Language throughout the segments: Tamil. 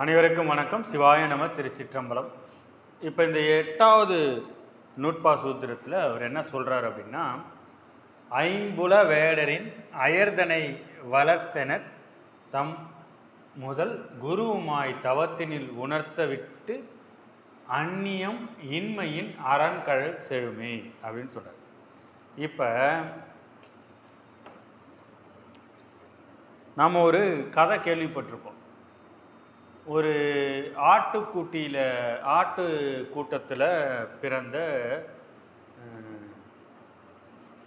அனைவருக்கும் வணக்கம். சிவாய நம திருச்சிற்றம்பலம். இப்போ இந்த எட்டாவது நூட்பா சூத்திரத்தில் அவர் என்ன சொல்கிறார் அப்படின்னா ஐம்புல வேடரின் அயர்தனை வளர்த்தனர் தம் முதல் குருவுமாய் தவத்தினில் உணர்த்த விட்டு அந்நியம் இன்மையின் அரண்கழல் செழுமே அப்படின்னு சொல்கிறார் இப்போ நாம் ஒரு கதை கேள்விப்பட்டிருப்போம். ஒரு ஆட்டுக்குட்டியில் ஆட்டு கூட்டத்தில் பிறந்த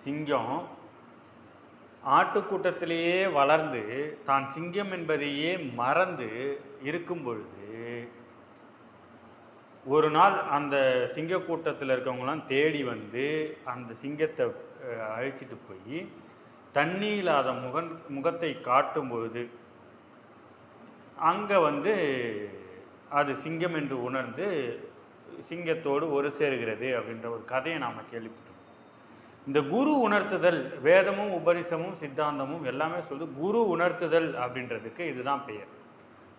சிங்கம் ஆட்டுக்கூட்டத்திலேயே வளர்ந்து தான் சிங்கம் என்பதையே மறந்து இருக்கும் பொழுது ஒரு நாள் அந்த சிங்க கூட்டத்தில் இருக்கவங்களாம் தேடி வந்து அந்த சிங்கத்தை அழைச்சிட்டு போய் தண்ணி இல்லாத முகன் முகத்தை காட்டும் பொழுது அங்கே வந்து அது சிங்கம் என்று உணர்ந்து சிங்கத்தோடு ஒரு சேருகிறது அப்படின்ற ஒரு கதையை நாம் கேள்விப்பட்டோம் இந்த குரு உணர்த்துதல் வேதமும் உபனிஷமும் சித்தாந்தமும் எல்லாமே சொல்லுது குரு உணர்த்துதல் அப்படின்றதுக்கு இதுதான் பெயர்.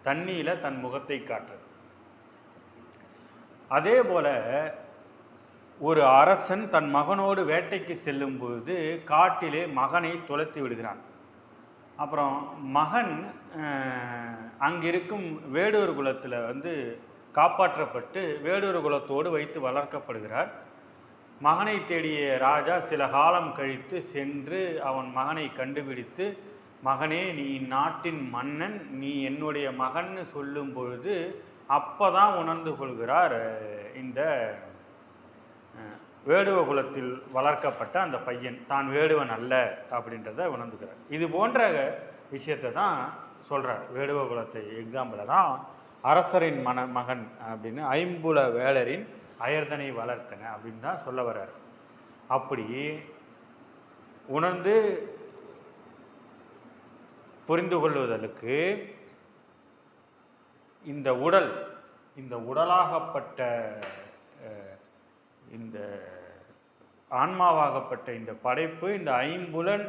தண்ணியில் தன் முகத்தை காட்டுறது. அதே போல ஒரு அரசன் தன் மகனோடு வேட்டைக்கு செல்லும் பொழுது காட்டிலே மகனை துளைத்து விடுகிறான். அப்புறம் மகன் அங்கிருக்கும் வேடூர் குலத்தில் வந்து காப்பாற்றப்பட்டு வேடூர் குலத்தோடு வைத்து வளர்க்கப்படுகிறார். மகனை தேடிய ராஜா சில காலம் கழித்து சென்று அவன் மகனை கண்டுபிடித்து மகனே நீ நாட்டின் மன்னன் நீ என்னுடைய மகன்னு சொல்லும் பொழுது அப்பதான் உணர்ந்து கொள்கிறார் இந்த வேடுவ குலத்தில் வளர்க்கப்பட்ட அந்த பையன் தான் வேடுவன் அல்ல அப்படின்றத உணர்ந்துக்கிறார். இது போன்ற விஷயத்தை தான் சொல்கிறார் வேடுவ குலத்தை எக்ஸாம்பிளை தான் அரசரின் மன மகன் அப்படின்னு ஐம்புல வேளரின் அயர்தனை வளர்த்தன அப்படின்னு தான் சொல்ல வர்றார். அப்படி உணர்ந்து புரிந்து கொள்வதற்கு இந்த உடல் இந்த உடலாகப்பட்ட இந்த ஆன்மாவாகப்பட்ட இந்த படைப்பு இந்த ஐம்புலன்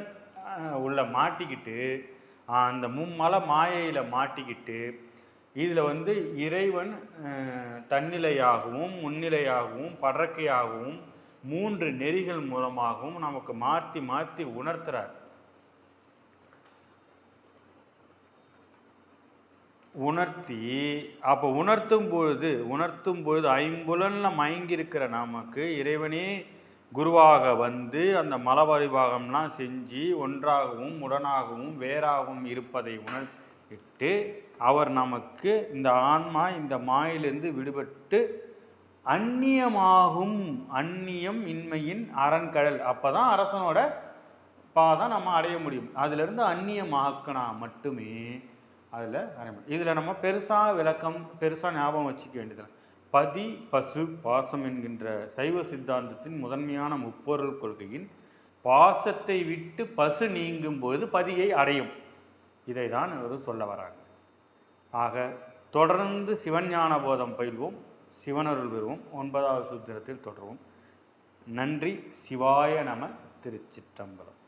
உள்ள மாட்டிக்கிட்டு அந்த மும்மல மாயையில் மாட்டிக்கிட்டு இதில் வந்து இறைவன் தன்னிலையாகவும் முன்னிலையாகவும் படற்கையாகவும் மூன்று நெறிகள் மூலமாகவும் நமக்கு மாற்றி மாற்றி உணர்த்துறார். உணர்த்தி அப்போ உணர்த்தும் பொழுது உணர்த்தும் பொழுது ஐம்புலனில் மயங்கியிருக்கிற நமக்கு இறைவனே குருவாக வந்து அந்த மலபரிபாகம்லாம் செஞ்சு ஒன்றாகவும் உடனாகவும் வேறாகவும் இருப்பதை உணர்த்திட்டு அவர் நமக்கு இந்த ஆன்மா இந்த மாயிலிருந்து விடுபட்டு அந்நியமாகும் அந்நியம் இன்மையின் அரண்கடல் அப்பதான் அரசனோட பாதம் நம்ம அடைய முடியும். அதிலிருந்து அந்நியமாக்கினா மட்டுமே அதில் அடைய இதில் நம்ம பெருசாக விளக்கம் பெருசாக ஞாபகம் வச்சுக்க வேண்டியது பதி பசு பாசம் என்கின்ற சைவ சித்தாந்தத்தின் முதன்மையான முப்பொருள் கொள்கையின் பாசத்தை விட்டு பசு நீங்கும் பொழுது பதியை அடையும். இதை தான் இவர் சொல்ல வராங்க ஆக தொடர்ந்து சிவஞான போதம் பயில்வோம் சிவனருள் பெறுவோம் ஒன்பதாவது சூத்திரத்தில் தொடருவோம். நன்றி சிவாய நம திருச்சிற்றம்பலம்.